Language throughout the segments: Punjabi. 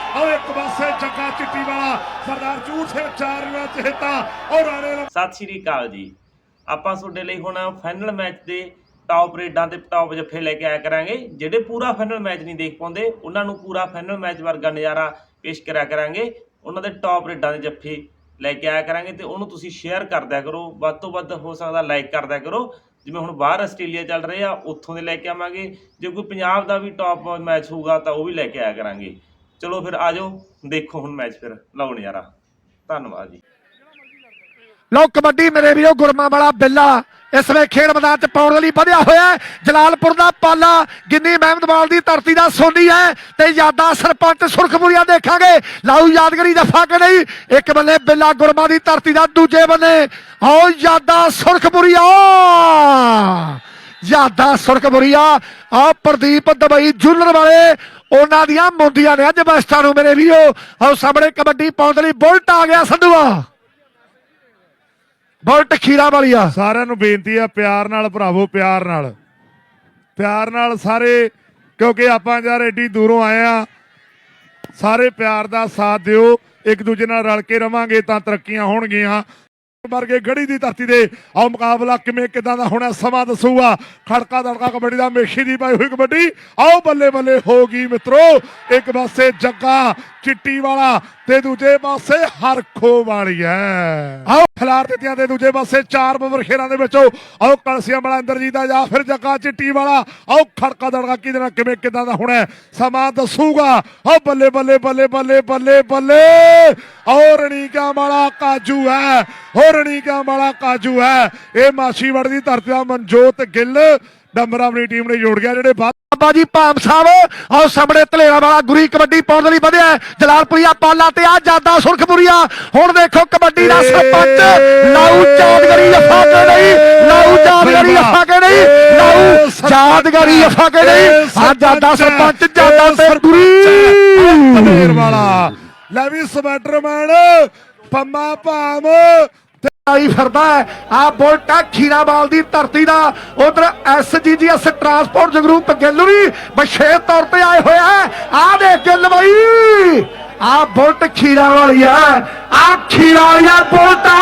ਆਓ ਇੱਕ ਪਾਸੇ ਜੱਗਾ ਚਿੱਟੀ ਵਾਲਾ, ਸਰਦਾਰ ਜੂਰ ਸਿੰਘ ਚਾਰ ਵਿੱਚ ਔਰ ਰਾਣੇ ਸਤਿ ਸ਼੍ਰੀ ਅਕਾਲ ਜੀ। ਆਪਾਂ ਤੁਹਾਡੇ ਲਈ ਹੁਣ ਫਾਈਨਲ ਮੈਚ ਦੇ ਟੌਪ ਰੇਡਾਂ ਤੇ ਟੌਪ ਜੱਫੇ ਲੈ ਕੇ ਆਇਆ ਕਰਾਂਗੇ, ਜਿਹੜੇ ਪੂਰਾ ਫਾਈਨਲ ਮੈਚ ਨਹੀਂ ਦੇਖ ਪਾਉਂਦੇ, ਉਹਨਾਂ ਨੂੰ ਪੂਰਾ ਫਾਈਨਲ ਮੈਚ ਵਰਗਾ ਨਜ਼ਾਰਾ ਪੇਸ਼ ਕਰਿਆ ਕਰਾਂਗੇ। ਉਹਨਾਂ ਦੇ ਟੌਪ ਰੇਡਾਂ ਦੇ ਜੱਫੇ ਲੈ ਕੇ ਆਇਆ ਕਰਾਂਗੇ ਤੇ ਉਹਨੂੰ ਤੁਸੀਂ ਸ਼ੇਅਰ ਕਰਦਿਆ ਕਰੋ, ਵੱਧ ਤੋਂ ਵੱਧ ਹੋ ਸਕਦਾ ਲਾਈਕ ਕਰਦਿਆ ਕਰੋ। ਜਿਵੇਂ ਹੁਣ ਬਾਹਰ ਆਸਟ੍ਰੇਲੀਆ ਚੱਲ ਰਹੇ ਆ, ਉੱਥੋਂ ਦੇ ਲੈ ਕੇ ਆਵਾਂਗੇ। ਜੇ ਕੋਈ ਪੰਜਾਬ ਦਾ ਵੀ ਟੌਪ ਮੈਚ ਹੋਊਗਾ ਤਾਂ ਉਹ ਵੀ ਲੈ ਕੇ ਆਇਆ ਕਰਾਂਗੇ। ਚਲੋ ਫਿਰ ਆਜੋ ਦੇਖੋ ਹੁਣ ਮੈਚ ਫਿਰ। ਲਓ ਨਜ਼ਾਰਾ। ਧੰਨਵਾਦ ਜੀ। ਲਓ ਕਬੱਡੀ ਮੇਰੇ ਵੀਰੋ, ਗੁਰਮਾ ਵਾਲਾ ਬਿੱਲਾ। ਇਸ ਵੇ ਖੇਡ ਮੈਦਾਨ ਚ ਪਾਉਣ ਲਈ ਵਧਿਆ ਹੋਇਆ ਜਲਾਲਪੁਰ ਦਾ ਪਾਲਾ, ਗਿੰਨੀ ਮਹਿਮਦਵਾਲ ਦੀ ਧਰਤੀ ਦਾ ਸੋਨੀ ਹੈ। ਤੇ ਯਾਦਾ ਸਰਪੰਚ ਸੁਰਖਪੁਰੀਆ ਦੇਖਾਂਗੇ। ਲਾਉ ਯਾਦਗਰੀ ਦਫਾ ਕੇ ਨਹੀਂ ਇੱਕ ਬੱਲੇ ਬਿੱਲਾ ਗੁਰਮਾ ਦੀ ਧਰਤੀ ਦਾ ਦੂਜੇ ਬੰਨੇ। ਆਓ ਯਾਦਾ ਸੁਰਖਪੁਰੀਆ! ਯਾਦਾ ਸੁਰਖਪੁਰੀਆ ਆ ਪ੍ਰਦੀਪ ਦਬਈ ਜੁਲਰ ਵਾਲੇ, ਉਹਨਾਂ ਦੀਆਂ ਮੁੰਦੀਆਂ ਨੇ ਅੱਜ ਬਸਟਾਂ ਨੂੰ ਮੇਰੇ ਵੀਰੋ। ਆਓ ਸਾਹਮਣੇ ਕਬੱਡੀ ਪਾਉਣ ਲਈ ਬੁਲਟ ਆ ਗਿਆ ਸੰਧੂਆ। ਬੁਲਟ ਖੀਰਾ ਵਾਲੀਆ। ਸਾਰਿਆਂ ਨੂੰ ਬੇਨਤੀ ਆ, ਪਿਆਰ ਨਾਲ ਭਰਾਵੋ, ਪਿਆਰ ਨਾਲ। ਪਿਆਰ ਨਾਲ ਸਾਰੇ, ਕਿਉਂਕਿ ਆਪਾਂ ਯਾਰ ਏਡੀ ਦੂਰੋਂ ਆਏ ਆ, ਸਾਰੇ ਪਿਆਰ ਦਾ ਸਾਥ ਦਿਓ। ਇੱਕ ਦੂਜੇ ਨਾਲ ਰਲ ਕੇ ਰਵਾਂਗੇ ਤਾਂ ਤਰੱਕੀਆਂ ਹੋਣਗੀਆਂ। ਵਰਗੇ ਗੜੀ ਦੀ ਧਰਤੀ ਦੇ ਆਓ ਮੁਕਾਬਲਾ ਕਿਵੇਂ, ਕਿਦਾਂ ਦਾ ਹੋਣਾ, ਸਮਾਂ ਦੱਸੂਗਾ। ਖੜਕਾ ਦੜਕਾ ਕਬੱਡੀ ਦਾ ਮੇਸ਼ੀ ਦੀ ਪਾਈ ਹੋਈ ਕਬੱਡੀ। ਆਓ ਬੱਲੇ ਬੱਲੇ ਹੋ ਗਈ ਮਿੱਤਰੋ। ਇੱਕ ਪਾਸੇ ਜੱਗਾ ਚਿੱਟੀ ਵਾਲਾ ਤੇ ਦੂਜੇ ਪਾਸੇ ਹਰਖੋ ਵਾਲੀ ਹੈ ਆਓ ਖਿਲਾਰ ਦਿੱਤੀਆਂ ਦੇ ਦੂਜੇ ਪਾਸੇ ਚਾਰ ਬਵਰ ਖੇਰਾਂ ਦੇ ਵਿੱਚੋਂ ਆਓ ਕਲਸੀਆਂ ਵਾਲਾ ਅੰਦਰਜੀਤ ਦਾ ਜਾਂ, ਫਿਰ ਜੱਗਾ ਚਿੱਟੀ ਵਾਲਾ। ਆਓ ਖੜਕਾ ਦੜਕਾ ਕਿਹਦੇ ਨਾਲ, ਕਿਵੇਂ, ਕਿਦਾਂ ਦਾ ਹੋਣਾ ਸਮਾਂ ਦੱਸੂਗਾ। ਆਓ ਬੱਲੇ ਬੱਲੇ ਬੱਲੇ ਬੱਲੇ ਬੱਲੇ ਬੱਲੇ। ਆਓ ਰਣੀਕਾ ਵਾਲਾ ਕਾਜੂ ਹੈ ਹੋ ਰਣੀਕਾ ਵਾਲਾ ਕਾਜੂ ਹੈ ਇਹ ਮਾਛੀਵੜ ਦੀ ਧਰਤੀ ਦਾ ਮਨਜੋਤ ਗਿੱਲ, ਡੰਬਰ ਆਪਣੀ ਟੀਮ ਨੇ ਜੋੜ ਗਿਆ, ਜਿਹੜੇ ਬਾਅਦ ਬਾਬਾ ਜੀ ਭਾਮ ਸਾਹਿਬ ਆਓ ਸਾਹਮਣੇ ਧਲੇਰਾ ਵਾਲਾ ਗੁਰੀ ਕਬੱਡੀ ਪਾਉਣ ਦੇ ਲਈ ਵਧਿਆ। ਜਲਾਲਪੁਰੀਆ ਪਾਲਾ ਤੇ ਆ ਜਾਦਾ ਸੁਰਖਪੁਰੀਆ ਹੁਣ ਦੇਖੋ ਕਬੱਡੀ ਦਾ ਸਰਪੰਚ ਲਾਉ ਚਾਦਗਰੀ ਅਫਾ ਕੇ ਨਹੀਂ ਲਾਉ ਚਾਦਗਰੀ ਅਫਾ ਕੇ ਨਹੀਂ ਲਾਉ ਚਾਦਗਰੀ ਅਫਾ ਕੇ ਨਹੀਂ ਆ ਜਾਦਾ ਸਰਪੰਚ ਜਾਦਾ ਤੇ ਗੁਰੀ। ਵਾਲਾ। ਲੈ ਵੀ ਸਵੈਟਰਮੈਨ ਪੰਮਾ ਭਾਮ। ਆਈ ਫਿਰਦਾ ਆ ਬੋਲਟਾ ਖੀਰਾਵਾਲ ਦੀ ਧਰਤੀ ਦਾ। ਉਧਰ ਐਸਜੀਜੀਐਸ ਟਰਾਂਸਪੋਰਟ ਜਗਰੂਪ ਗਿੱਲੂਰੀ ਵਿਸ਼ੇਸ਼ ਤੌਰ ਤੇ ਆਏ ਹੋਇਆ ਆ। ਦੇ ਗਿੱਲ ਬਈ। ਆ ਬੁਲਟ ਖੀਰਾ ਆ। ਆ ਖੀਰਾ ਵਾਲੀਆ ਬੁਲਟਾ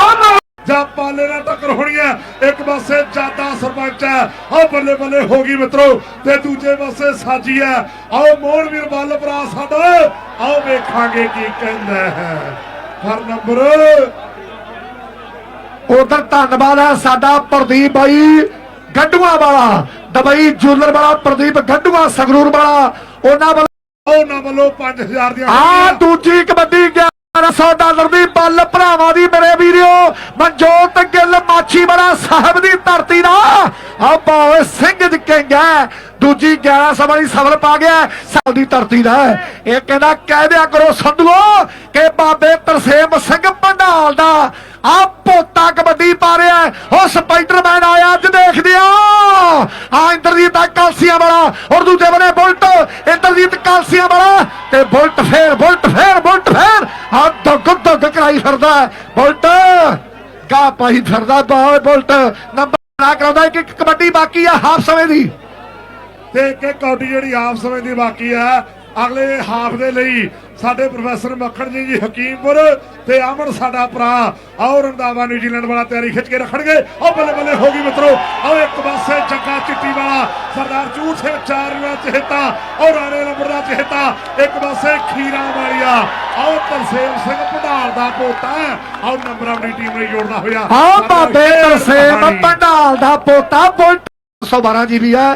ਜਾਂ ਪਾਲੇ ਨਾਲ ਟੱਕਰ ਹੋਣੀ ਹੈ ਇੱਕ ਪਾਸੇ ਜਾਦਾ ਸਰਪੰਚ ਹੈ ਆਓ ਬੱਲੇ ਬੱਲੇ ਹੋ ਗਈ ਮਿੱਤਰੋ। ਤੇ ਦੂਜੇ ਪਾਸੇ ਸਾਜੀ ਹੈ ਆਓ ਮੋਹਨ ਵੀਰ ਬੱਲ ਭਰਾ ਸਾਡਾ। ਆਓ ਵੇਖਾਂਗੇ ਕੀ ਕਹਿੰਦਾ ਹੈ। ਹਰ ਨੰਬਰ ਉਧਰ ਧੰਨਵਾਦ ਹੈ ਸਾਡਾ ਪ੍ਰਦੀਪ ਬਾਈ ਗੱਡੂਆਂ ਵਾਲਾ ਦਬਈ ਜੂਲਰ ਵਾਲਾ ਪ੍ਰਦੀਪ ਗੱਡੂਆਂ ਸੰਗਰੂਰ ਵਾਲਾ ਉਹਨਾਂ ਵੱਲੋਂ ਆਓ ਨਾ ਵੱਲੋਂ 5000 ਦੀਆਂ ਆ। ਦੂਜੀ ਕਬੱਡੀ 1100 ਡਾਲਰ ਦੀ ਬੱਲ ਭਰਾਵਾਂ ਦੀ ਮੇਰੇ ਵੀਰਿਓ ਮਨਜੋਤ ਗਿੱਲ ਸਾਹਿਬ ਦੀ ਧਰਤੀ ਦਾ। ਆ ਭਾਵੇਂ ਸਿੰਘ ਜਿੱਕੇਗਾ ਦੂਜੀ 1100 ਵਾਲੀ ਸਵਲ ਪਾ ਗਿਆ ਸਾਲ ਦੀ ਧਰਤੀ ਦਾ ਇਹ ਕਹਿੰਦਾ, ਕਹਿ ਦਿਆ ਕਰੋ ਸੰਧੂਓ ਕਿ ਬਾਬੇ ਤਰਸੇਮ ਸਿੰਘ ਪੰਡਾਲ ਦਾ ਆ ਪੋਤਾ ਕਬੱਡੀ ਪਾ ਰਿਹਾ ਉਹ ਸਪਾਈਡਰਮੈਨ ਆਇਆ, ਅੱਜ ਦੇਖਦੇ ਆ। ਆ ਇੰਦਰਜੀਤ ਦਾ ਕਾਲਸੀਆਂ ਵਾਲਾ, ਔਰ ਦੂਜੇ ਬਨੇ ਬੁਲਟ। ਇੰਦਰਜੀਤ ਕਾਲਸੀਆਂ ਵਾਲਾ, ਤੇ ਬੁਲਟ ਫੇਰ ਬੁਲਟ ਫੇਰ ਬੁਲਟ ਫੇਰ। ਆ ਦੁੱਗ ਦੁੱਗ ਕਰਾਈ ਫਿਰਦਾ ਬੁਲਟ। ਗਾ ਪਾਈ ਫਿਰਦਾ ਬਾਲ ਬੁਲਟ। ਨੰਬਰ ਨਾ ਕਰਾਉਂਦਾ, ਇੱਕ ਕਬੱਡੀ ਬਾਕੀ ਆ, ਹਾਫ ਸਮੇਂ ਦੀ। ਤੇ ਇੱਕ ਇੱਕ ਕੌਡੀ ਜਿਹੜੀ ਹਾਫ ਸਮੇਂ ਦੀ ਬਾਕੀ ਹੈ ਅਗਲੇ ਹਾਫ ਦੇ ਲਈ ਸਾਡੇ ਪ੍ਰੋਫੈਸਰ ਮੱਖਣ ਜੀ ਜੀ ਹਕੀਮਪੁਰ ਤੇ ਅਮਨ ਸਾਡਾ ਭਰਾ ਆਓ ਰੰਦਾਵਾ ਨਿਊਜ਼ੀਲੈਂਡ ਵਾਲਾ ਤਿਆਰੀ ਖਿੱਚ ਕੇ ਰੱਖਣਗੇ। ਆਓ ਬੱਲੇ ਬੱਲੇ ਹੋ ਗਈ ਮਿੱਤਰੋ। ਆਓ ਇੱਕ ਪਾਸੇ ਜੱਗਾ ਚਿੱਟੀ ਵਾਲਾ ਸਰਦਾਰ ਜੂਰ ਸਿੰਘ ਚਾਰ ਵਿੱਚ ਹਿੱਤਾ ਔਰ ਰਾਣੇ ਨੰਬਰ ਦਾ ਚਿਹਤਾ। ਇੱਕ ਪਾਸੇ ਖੀਰਾ ਵਾਲੀਆ ਆਓ ਤਰਸੇਮ ਸਿੰਘ ਪਧਾਰ ਦਾ ਪੋਤਾ। ਆਓ ਨੰਬਰ ਆਪਣੀ ਟੀਮ ਨੇ ਜੋੜਦਾ ਹੋਇਆ। ਆ ਬਾਬੇ ਤਰਸੇਮ। ਪੰਡਾਲ ਦਾ ਪੋਤਾ ਬੁਲਟ 112 ਜੀਬੀ ਹੈ।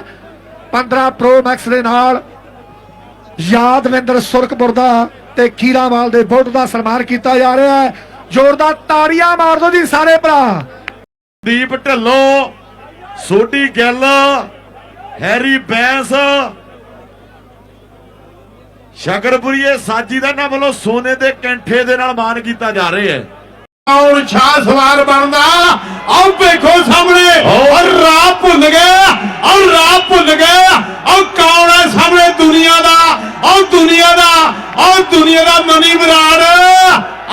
15 ਪ੍ਰੋ ਮੈਕਸ ਦੇ ਨਾਲ ਯਾਦਵਿੰਦਰ ਸੁਰਖਪੁਰ ਦਾ ਤੇ ਖੀਰਾਵਾਲ ਦੇ ਬੁਲਟ ਦਾ ਸਨਮਾਨ ਕੀਤਾ ਜਾ ਰਿਹਾ ਹੈ। ਜ਼ੋਰਦਾਰ ਤਾੜੀਆਂ ਮਾਰ ਦਿਓ ਜੀ ਸਾਰੇ ਭਰਾ। ਦੀਪ ਢੱਲੋਂ ਸੋਢੀ ਗਿੱਲ ਹੈਰੀ ਬੈਂਸ ਸ਼ਕਰਪੁਰੀਏ ਸਾਜੀ ਦਾ ਨਾ ਵੱਲੋਂ ਸੋਨੇ ਦੇ ਕੈਂਠੇ ਦੇ ਨਾਲ ਮਾਨ ਕੀਤਾ ਜਾ ਰਿਹਾ ਹੈ। ਔਰ ਸ਼ਾਹ ਸਵਾਰ ਬਣਦਾ ਆਓ ਵੇਖੋ ਸਾਹਮਣੇ। ਔਰ ਰਾਹ ਭੁੱਲ ਗਿਆ ਔਰ ਰਾਹ ਭੁੱਲ ਗਿਆ ਔਰ ਕੌਣ ਹੈ ਸਾਹਮਣੇ ਦੁਨੀਆ ਦਾ ਔਰ ਦੁਨੀਆ ਦਾ ਔਰ ਦੁਨੀਆ ਦਾ ਮਨੀ ਬਰਾੜ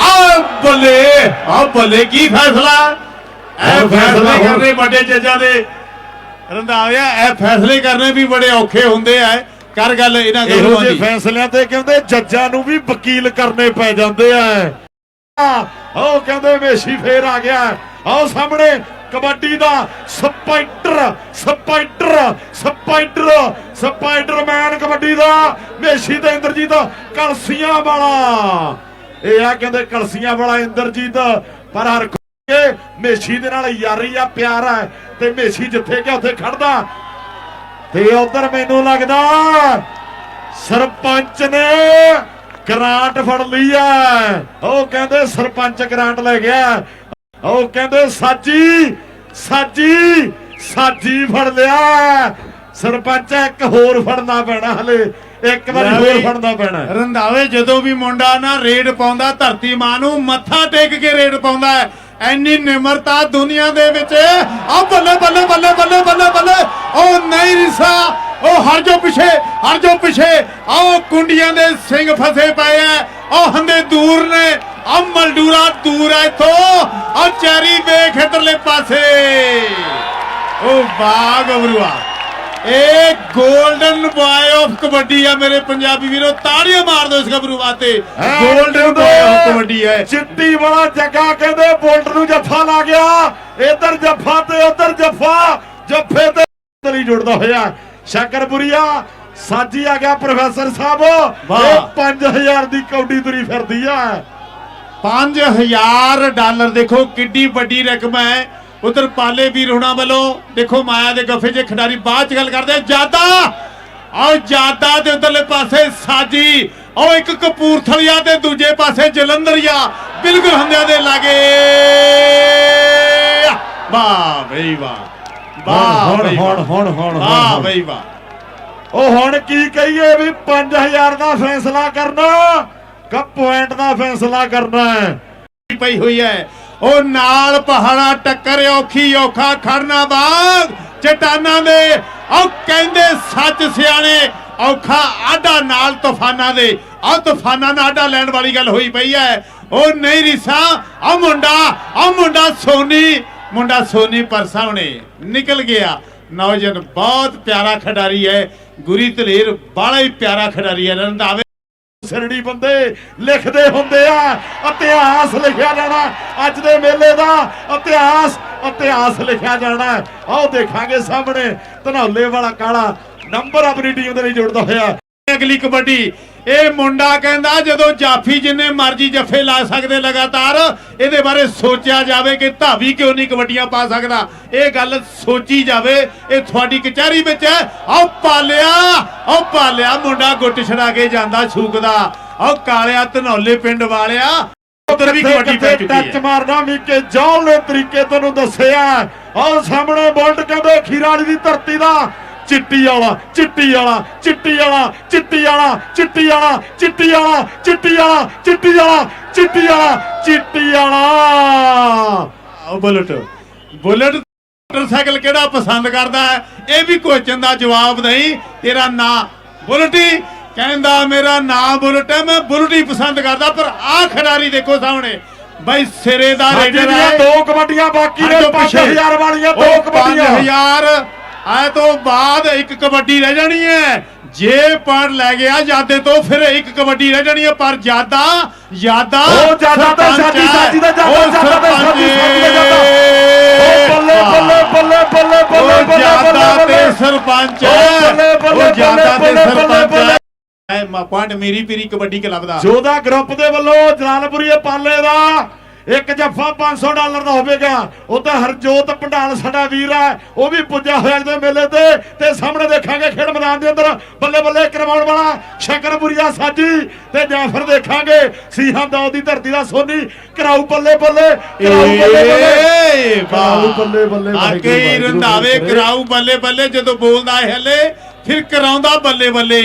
ਆ ਬੱਲੇ ਬੱਲੇ ਕੀ ਫੈਸਲਾ? ਇਹ ਫੈਸਲੇ ਕਰਨੇ ਵੱਡੇ ਜੱਜਾਂ ਦੇ ਰੰਧਾਵਿਆ ਇਹ ਫੈਸਲੇ ਕਰਨੇ ਵੀ ਬੜੇ ਔਖੇ ਹੁੰਦੇ ਆ। ਕਰ ਗੱਲ ਇਹਨਾਂ ਇਹੋ ਗੱਲਾਂ ਜਿਹੇ ਦੀ। ਫੈਸਲਿਆਂ ਤੇ ਕਹਿੰਦੇ ਜੱਜਾਂ ਨੂੰ ਵੀ ਵਕੀਲ ਕਰਨੇ ਪੈ ਜਾਂਦੇ ਆ। ਆਹ ਕਹਿੰਦੇ ਮੇਸ਼ੀ ਫੇਰ ਆ ਗਿਆ। ਆਓ ਸਾਹਮਣੇ ਕਬੱਡੀ ਦਾ spider spider spider Spiderman kabaddi ਦਾ ਮੇਸ਼ੀ ਤੇ ਇੰਦਰਜੀਤ ਕਲਸੀਆਂ ਵਾਲਾ। ਇਹ ਆ ਕਹਿੰਦੇ ਕਲਸੀਆਂ ਵਾਲਾ ਇੰਦਰਜੀਤ। ਪਰ ਹਰ ਕੇ ਮੇਸ਼ੀ ਦੇ ਨਾਲ ਯਾਰੀ ਆ, ਪਿਆਰ ਆ, ਤੇ ਮੇਸ਼ੀ ਜਿੱਥੇ ਗਿਆ ਉੱਥੇ ਖੜਦਾ। ਤੇ ਉਧਰ ਮੈਨੂੰ ਲੱਗਦਾ ਸਰਪੰਚ ਨੇ ਗ੍ਰਾਂਟ ਫੜ ਲਈ ਐ ਉਹ ਕਹਿੰਦੇ ਸਰਪੰਚ ਗ੍ਰਾਂਟ ਲੈ ਗਿਆ। ਉਹ ਕਹਿੰਦੇ, ਸਾਜੀ ਸਾਜੀ ਸਾਜੀ ਫੜ ਲਿਆ। ਸਰਪੰਚ ਇੱਕ ਹੋਰ ਫੜਨਾ ਪੈਣਾ ਹਲੇ। ਇੱਕ ਵਾਰੀ ਹੋਰ ਫੜਨਾ ਪੈਣਾ। ਰੰਧਾਵੇ ਜਦੋਂ ਵੀ ਮੁੰਡਾ ਨਾ ਰੇਡ ਪਾਉਂਦਾ ਧਰਤੀ ਮਾਂ ਨੂੰ ਮੱਥਾ ਟੇਕ ਕੇ ਰੇਡ ਪਾਉਂਦਾ ਹੈ। ਐਨੀ ਨਿਮਰਤਾ ਦੁਨੀਆ ਦੇ ਵਿੱਚ। ਆ ਬੱਲੇ ਬੱਲੇ ਬੱਲੇ ਬੱਲੇ ਬੱਲੇ ਬੱਲੇ। ਉਹ ਨਹੀਂ ਰਿਸਾ ਉਹ ਹਰ ਜੋ ਪਿਛੇ ਹਰ ਜੋ ਪਿਛੇ। ਆਓ ਕੁੰਡੀਆਂ ਦੇ ਸਿੰਘ ਫਸੇ ਪਏ ਐ ਉਹ ਹੰਦੇ ਦੂਰ ਨੇ। ਆ ਮਲਡੂਰਾ ਦੂਰ ਐ ਇਥੋਂ। ਆ ਚੈਰੀ ਵੇਖ ਇਧਰਲੇ ਪਾਸੇ। ਉਹ ਬਾਗ ਅਵਰੂਆ ਇਹ 골ਡਨ ਬॉय ਆਫ ਕਬੱਡੀ ਆ ਮੇਰੇ ਪੰਜਾਬੀ ਵੀਰੋ ਤਾੜੀਆਂ ਮਾਰ ਦਿਓ ਇਸ ਗੱਭਰੂ ਵਾਸਤੇ। 골ਡਨ ਬॉय ਆਫ ਕਬੱਡੀ ਹੈ। ਚਿੱਟੀ ਵਾਲਾ ਜੱਗਾ ਕਹਿੰਦੇ ਬੋਲਟ ਨੂੰ ਜੱਫਾ ਲਾ ਗਿਆ। ਇੱਧਰ ਜੱਫਾ ਤੇ ਉੱਧਰ ਜੱਫਾ ਜੱਫੇ ਤੇ ਤਰੀ ਜੁੜਦਾ ਹੋਇਆ। ਸ਼ਕਰਪੁਰੀਆ ਸਾਜੀ ਆ ਗਿਆ ਪ੍ਰੋਫੈਸਰ ਸਾਹਿਬ। ਇਹ 5000 ਦੀ ਕੌਡੀ ਤੁਰੀ ਫਿਰਦੀ ਆ। 5000 ਡਾਲਰ ਦੇਖੋ ਕਿੱਡੀ ਵੱਡੀ ਰਕਮ ਹੈ। ਉਧਰ ਪਾਲੇ ਵੀਰ ਹੁਣਾਂ ਵੱਲੋਂ ਦੇਖੋ ਮਾਇਆ ਦੇ ਗੱਫੇ 'ਚ ਖਿਡਾਰੀ ਬਾਅਦ 'ਚ ਗੱਲ ਕਰਦੇ ਜਾਦਾ! ਆਓ ਜਾਦਾ ਦੇ ਉਧਰਲੇ ਪਾਸੇ ਸਾਜੀ ਉਹ ਇੱਕ ਕਪੂਰਥਲੀਆ ਤੇ ਦੂਜੇ ਪਾਸੇ ਜਲੰਧਰੀਆ ਬਿਲਕੁਲ ਹੰਦਿਆਂ ਦੇ ਲਾਗੇ। ਵਾਹ ਬਈ ਵਾਹ ਵਾਹ ਹੁਣ ਹੁਣ। ਹੁਣ ਹੁਣ ਵਾਹ ਬਈ ਵਾਹ। ਉਹ ਹੁਣ ਕੀ ਕਹੀਏ ਵੀ 5000 ਦਾ ਫੈਸਲਾ ਕਰਨਾ ਕਿ ਪੁਆਇੰਟ ਦਾ ਫੈਸਲਾ ਕਰਨਾ ਪਈ ਹੋਈ ਹੈ। ਉਹ ਨਾਲ ਪਹਾੜਾ ਟੱਕਰ, ਔਖੀ ਔਖਾ ਖੜਨਾ ਬਾਗ। ਚਟਾਨਾਂ ਦੇ, ਉਹ ਕਹਿੰਦੇ ਸੱਚ ਸਿਆਣੇ, ਔਖਾ ਆਡਾ ਨਾਲ ਤੂਫਾਨਾਂ ਦੇ। ਆ ਤੂਫਾਨਾਂ ਨਾਲ ਆਡਾ ਲੈਣ ਵਾਲੀ ਗੱਲ ਹੋਈ ਪਈ ਹੈ ਉਹ ਨਹੀਂ ਰਿਸਾ ਆ ਮੁੰਡਾ ਆ ਮੁੰਡਾ ਸੋਨੀ ਮੁੰਡਾ ਸੋਨੀ ਪਰ ਸਾਹਮਣੇ ਨਿਕਲ ਗਿਆ। ਨੌਜਵਾਨ ਬਹੁਤ ਪਿਆਰਾ ਖਿਡਾਰੀ ਹੈ ਗੁਰੀ ਧਲੇਰ ਬੜਾ ਹੀ ਪਿਆਰਾ ਖਿਡਾਰੀ ਹੈ ਰੰਧਾਵੇ ਸਿਰੜੀ ਬੰਦੇ ਲਿਖਦੇ ਹੁੰਦੇ ਆ, ਇਤਿਹਾਸ ਲਿਖਿਆ ਜਾਣਾ, ਅੱਜ ਦੇ ਮੇਲੇ ਦਾ ਇਤਿਹਾਸ ਇਤਿਹਾਸ ਲਿਖਿਆ ਜਾਣਾ। ਆਓ ਦੇਖਾਂਗੇ ਸਾਹਮਣੇ, ਧਨੌਲੇ ਵਾਲਾ ਕਾਲਾ ਨੰਬਰ ਆਪਣੀ ਟੀਮ ਦੇ ਲਈ ਜੋੜਦਾ ਹੋਇਆ। ਅਗਲੀ ਕਬੱਡੀ ਇਹ ਮੁੰਡਾ ਕਹਿੰਦਾ ਜਦੋਂ ਜਾਫੀ ਜਿੰਨੇ ਮਰਜ਼ੀ ਜੱਫੇ ਲਾ ਸਕਦੇ ਲਗਾਤਾਰ ਇਹਦੇ ਬਾਰੇ ਸੋਚਿਆ ਜਾਵੇ ਕਿ ਧਾਵੀ ਕਿਉਂ ਨਹੀਂ ਕਬੱਡੀਆਂ ਪਾ ਸਕਦਾ। ਇਹ ਗੱਲ ਸੋਚੀ ਜਾਵੇ ਇਹ ਤੁਹਾਡੀ ਕਚਹਿਰੀ ਵਿੱਚ ਹੈ। ਆਓ ਪਾਲਿਆ ਆਓ ਪਾਲਿਆ ਮੁੰਡਾ ਗੁੱਟ ਛੜਾ ਕੇ ਜਾਂਦਾ ਛੂਕਦਾ। ਆਓ ਕਾਲਿਆ ਧਨੌਲੇ ਪਿੰਡ ਵਾਲਿਆ ਉਧਰ ਵੀ ਕਬੱਡੀ ਪੈ ਚੁੱਕੀ ਟੱਚ ਹੈ। ਮਾਰਨਾ ਵੀ ਕਿ ਜੌਲ ਤਰੀਕੇ ਤੁਹਾਨੂੰ ਦੱਸਿਆ। ਆਓ ਸਾਹਮਣੇ ਬੋਲਟ ਕਹਿੰਦੇ ਖੀਰਾਲੀ ਦੀ ਧਰਤੀ ਦਾ। ਚਿੱਟੀ ਵਾਲਾ ਚਿੱਟੀ ਵਾਲਾ ਚਿੱਟੀ ਵਾਲਾ ਚਿੱਟੀ ਵਾਲਾ ਚਿੱਟੀ ਵਾਲਾ ਚਿੱਟੀ ਵਾਲਾ ਚਿੱਟੀ ਵਾਲਾ ਚਿੱਟੀ ਵਾਲਾ ਚਿੱਟੀ ਵਾਲਾ ਚਿੱਟੀ ਵਾਲਾ। ਬੁਲਟ। ਬੁਲਟ ਮੋਟਰਸਾਈਕਲ ਕਿਹੜਾ ਪਸੰਦ ਕਰਦਾ ਹੈ? ਇਹ ਵੀ ਕੁਐਸਚਨ ਦਾ ਜਵਾਬ ਨਹੀਂ ਤੇਰਾ ਨਾਂ ਬੁਲਟੀ। ਕਹਿੰਦਾ ਮੇਰਾ ਨਾਂ ਬੁਲਟ ਹੈ ਮੈਂ ਬੁਲਟ ਪਸੰਦ ਕਰਦਾ ਪਰ ਆਹ ਖਿਡਾਰੀ ਦੇਖੋ ਸਾਹਮਣੇ। ਬਾਈ ਸਿਰੇ ਦਾ ਰੇਡਰ ਹੈ। ਦੋ ਕਬੱਡੀਆਂ ਬਾਕੀ ਨੇ 5000 ਵਾਲੀਆਂ ਦੋ ਕਬੱਡੀਆਂ। 5000 ਆਏ ਤੋਂ ਬਾਅਦ ਇੱਕ ਕਬੱਡੀ ਰਹਿ ਜਾਣੀ ਹੈ। ਜੇ ਪੜ ਲੈ ਗਿਆ ਜਾਦੇ ਤੋਂ ਫਿਰ ਇੱਕ ਕਬੱਡੀ ਰਹਿ ਜਾਣੀ ਹੈ ਪਰ ਜ਼ਿਆਦਾ ਜ਼ਿਆਦਾ ਉਹ ਜ਼ਿਆਦਾ ਤਾਂ ਸਾਡੀ- ਸਾਡੀ ਦਾ ਜ਼ਿਆਦਾ, ਜ਼ਿਆਦਾ ਤਾਂ ਸਾਡੀ- ਸਾਡੀ ਦਾ। ਉਹ ਬੱਲੇ ਬੱਲੇ ਬੱਲੇ ਬੱਲੇ ਬੱਲੇ ਬੱਲੇ ਬੱਲੇ ਤੇ ਸਰਪੰਚ ਉਹ ਬੱਲੇ, ਤੇ ਬੱਲੇ, ਸਰਪੰਚ ਐ ਪੁਆਇੰਟ ਮੇਰੀ ਪੀਰੀ ਕਬੱਡੀ ਕਲੱਬ ਦਾ। ਜੋਦਾ ਗਰੁੱਪ ਦੇ ਵੱਲੋਂ ਜਲਾਲਪੁਰੀ ਪਾਲੇ ਦਾ ਇੱਕ ਜੱਫਾ 500 ਡਾਲਰ ਦਾ ਹੋਵੇਗਾ। ਉਹ ਤਾਂ ਹਰਜੋਤ ਪੰਡਾਲ ਸਾਡਾ ਵੀਰ ਹੈ ਉਹ ਵੀ ਪੁੱਜਿਆ ਹੋਇਆ ਇਹਦੇ ਮੇਲੇ ਤੇ ਤੇ ਸਾਹਮਣੇ ਦੇਖਾਂਗੇ ਖੇਡ ਮੈਦਾਨ ਦੇ ਅੰਦਰ। ਬੱਲੇ ਬੱਲੇ ਕਰਵਾਉਣ ਵਾਲਾ ਸ਼ੰਕਰਪੁਰੀਆ ਸਾਜੀ ਤੇ ਜਾਫਰ ਦੇਖਾਂਗੇ। ਸੀਹਾਂ ਦੌਦ ਦੀ ਧਰਤੀ ਦਾ ਸੋਨੀ ਕਰਾਊ ਬੱਲੇ ਬੱਲੇ ਕਰਾਊ ਬੱਲੇ ਬੱਲੇ। ਏ ਕਰਾਊ ਬੱਲੇ ਬੱਲੇ ਆ ਵਾਹਿਗੁਰੂ, ਕਈ ਵਾਹਿਗੁਰੂ ਰੰਧਾਵੇ ਕਰੇ। ਕਰਾਊ ਬੱਲੇ ਬੱਲੇ ਜਦੋਂ ਬੋਲਦਾ ਹੈ ਹਲੇ ਫਿਰ ਕਰਾਉਂਦਾ ਬੱਲੇ ਬੱਲੇ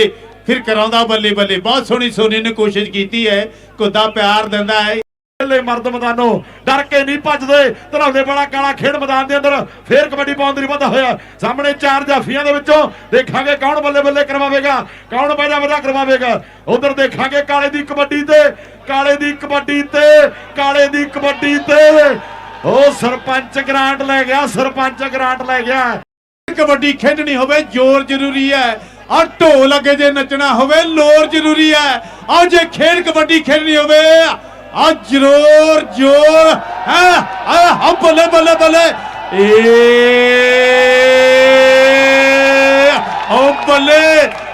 ਫਿਰ ਕਰਾਉਂਦਾ ਬੱਲੇ ਬੱਲੇ। ਬਹੁਤ ਸੋਹਣੀ ਸੋਨੀ ਨੇ ਕੋਸ਼ਿਸ਼ ਕੀਤੀ ਹੈ ਕੁੱਦਾ ਪਿਆਰ ਦਿੰਦਾ ਹੈ। ਲੈ ਮਰਦ ਮੈਦਾਨੋਂ ਡਰ ਕੇ ਨਹੀਂ ਭੱਜਦੇ ਧਰੌਲੇ ਵਾਲਾ ਕਾਲਾ ਖੇਡ ਮੈਦਾਨ ਦੇ ਅੰਦਰ, ਫੇਰ ਕਬੱਡੀ ਪਾਉਣ ਵਧਾ ਹੋਇਆ। ਸਾਹਮਣੇ ਚਾਰ ਜਾਫੀਆਂ ਦੇ ਵਿੱਚੋਂ ਦੇਖਾਂਗੇ ਕੌਣ ਬੱਲੇ ਬੱਲੇ ਕਰਵਾਵੇਗਾ, ਕੌਣ ਪਹਿਲਾ ਵਧਾ ਕਰਵਾਵੇਗਾ। ਉਧਰ ਦੇਖਾਂਗੇ ਕਾਲੇ ਦੀ ਕਬੱਡੀ ਤੇ, ਕਾਲੇ ਦੀ ਕਬੱਡੀ ਤੇ, ਕਾਲੇ ਦੀ ਕਬੱਡੀ ਤੇ। ਉਹ ਸਰਪੰਚ ਗ੍ਰਾਂਟ ਲੈ ਗਿਆ, ਸਰਪੰਚ ਗ੍ਰਾਂਟ ਲੈ ਗਿਆ। ਕਬੱਡੀ ਖੇਡਣੀ ਹੋਵੇ ਜ਼ੋਰ ਜ਼ਰੂਰੀ ਹੈ। ਆ ਢੋਲ ਅੱਗੇ ਜੇ ਨੱਚਣਾ ਹੋਵੇ, ਲੋਰ ਜ਼ਰੂਰੀ ਹੈ। ਆ ਜੇ ਖੇਡ ਕਬੱਡੀ ਖੇਡਣੀ ਹੋਵੇ ਆ ਜ਼ਰੂਰ ਜੋਰ ਹੈ ਆ ਆ ਬੱਲੇ ਬੱਲੇ ਬੱਲੇ ਏ ਓ ਬੱਲੇ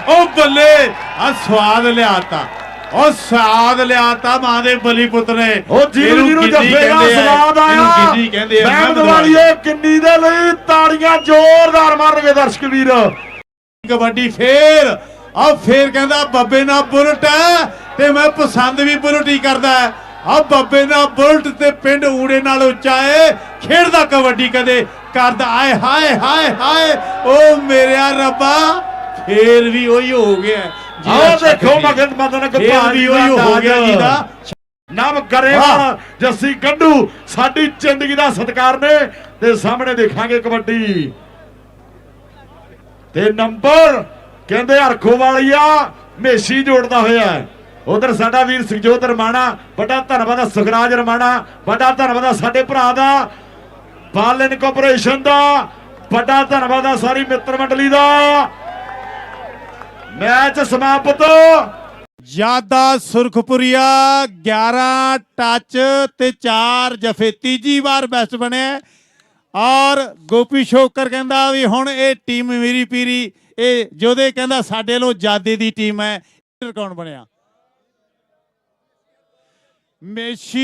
ਓ ਬੱਲੇ ਆ ਸਵਾਦ ਲਿਆਤਾ ਉਹ ਸਵਾਦ ਲਿਆਤਾ ਮਾਂ ਦੇ ਬਲੀ ਪੁੱਤ ਨੇ ਉਹ ਜੀਰੂ ਇਹਨੂੰ ਜੀਰੂ ਗਿੱਧੀ ਜੱਫੇ ਦਾ ਕਹਿੰਦੇ ਆ, ਸਵਾਦ ਆਇਆ ਗਿੱਧੀ ਕਹਿੰਦੇ ਆ ਮਹਿਮਦ ਮਹਿਮਦ ਵਾਲੀਏ ਕਿੰਨੀ ਦੇ ਲਈ ਤਾੜੀਆਂ ਜ਼ੋਰਦਾਰ ਮਾਰਨਗੇ ਦਰਸ਼ਕ ਵੀਰ ਕਬੱਡੀ ਫੇਰ ਆ ਫੇਰ ਕਹਿੰਦਾ ਬੱਬੇ ਨਾਲ ਬੁਲਟ ਹੈ ਤੇ ਮੈਂ ਪਸੰਦ ਵੀ ਬੁਲਟ ਹੀ ਕਰਦਾ ਆ ਬੱਬੇ ਨਾਲ ਬੁਲਟ ਤੇ ਪਿੰਡ ਊੜੇ ਨਾਲ ਉੱਚਾ ਏ ਖੇਡਦਾ ਕਬੱਡੀ ਕਦੇ ਕਰਦਾ ਆਏ ਹਾਏ ਹਾਏ ਹਾਏ ਓ ਮੇਰਿਆ ਰੱਬਾ ਫੇਰ ਵੀ ਉਹੀ ਹੋ ਗਿਆ ਆਹ ਦੇਖੋ। ਮਗਨ ਮਦਨ ਫੇਰ ਵੀ ਉਹੀ ਹੋ ਗਿਆ ਜਿਹਦਾ ਨਾਮ ਕਰੇਗਾ ਜੱਸੀ ਗੰਡੂ ਸਾਡੀ ਜ਼ਿੰਦਗੀ ਦਾ ਸਤਿਕਾਰ ਨੇ ਤੇ ਸਾਹਮਣੇ ਦੇਖਾਂਗੇ ਕਬੱਡੀ। ਤੇ ਨੰਬਰ ਕਹਿੰਦੇ ਹਰਖੋ ਵਾਲੀਆ ਮੇਸ਼ੀ ਜੋੜਦਾ ਹੋਇਆ ਉਧਰ ਸਾਡਾ ਵੀਰ ਸੁਖਜੋਤ ਰਮਾਣਾ, ਵੱਡਾ ਧੰਨਵਾਦ ਆ ਸੁਖਰਾਜ ਰਮਾਣਾ, ਵੱਡਾ ਧੰਨਵਾਦ ਆ ਸਾਡੇ ਭਰਾ ਦਾ, ਬਾਲਨ ਕਾਰਪੋਰੇਸ਼ਨ ਦਾ, ਵੱਡਾ ਧੰਨਵਾਦ ਆ ਸਾਰੀ ਮਿੱਤਰ ਮੰਡਲੀ ਦਾ। ਮੈਚ ਸਮਾਪਤ। ਯਾਦਾ ਸੁਰਖਪੁਰੀਆ 11 ਟੱਚ ਤੇ 4 ਜਫੇ, ਤੀਜੀ ਵਾਰ ਬੈਸਟ ਬਣਿਆ ਔਰ ਗੋਪੀ ਸ਼ੋਕਰ ਕਹਿੰਦਾ ਵੀ ਹੁਣ ਇਹ ਟੀਮ ਮੇਰੀ ਪੀਰੀ, ਇਹ ਜੋਦੇ ਕਹਿੰਦਾ ਸਾਡੇ ਲੋ ਜਾਦੇ ਦੀ ਟੀਮ ਹੈ ਕੌਣ ਬਣਿਆ? ਮੇਸ਼ੀ